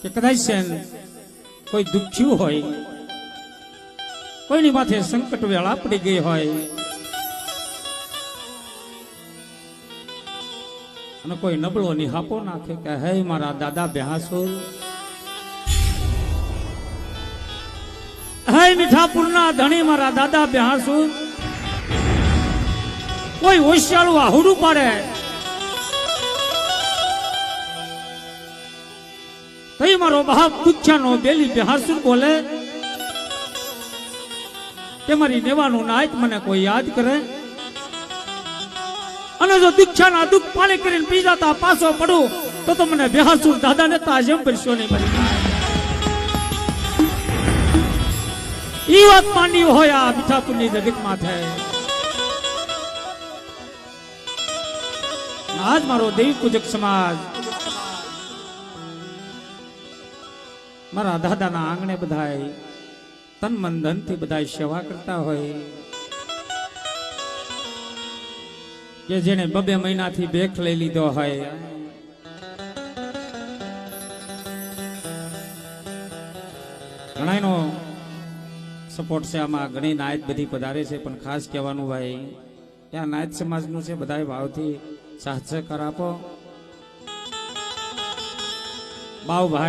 કે કદાચ કોઈ દુખ્યું હોય, કોઈની માથે સંકટ વેળા પડી ગઈ હોય, અને કોઈ નબળો નિહાપો નાખે કે, હે મારા દાદા બેહાસુર, હે મીઠાપુરના ધણી મારા દાદા બેહાસુર, કોઈ હોશિયાળું આહુડું પાડે તઈ મારો બાપ દુખ્યાનો બેલી બેહાસુર બોલે કે મારી નેવાનું નાયક મને કોઈ યાદ કરે? અને જો દીક્ષાના દુઃખ પાણી કરીને પી જતા પાછો પડું, તો તો મને બેહાસુર દાદાને તાજેમ કરશો નહીં મળી ઈ વાત માંડી હોય આ મીઠાપુરની જગતમાં થાય આજ મારો દેવી પૂજક સમાજ મારા દાદાના આંગણે બધાય તન મન ધનથી બધા સેવા કરતા હોય. કે જેને બબે મહિનાથી બેક લઈ લીધો હોય. ઘણાયનો સપોર્ટ છે, આમાં ઘણી નાયત બધી પધારે છે, પણ ખાસ કહેવાનું ભાઈ, કે આ નાયત સમાજનું છે, બધાય ભાવથી સાથ સહકાર આપો. બાવ ભાઈ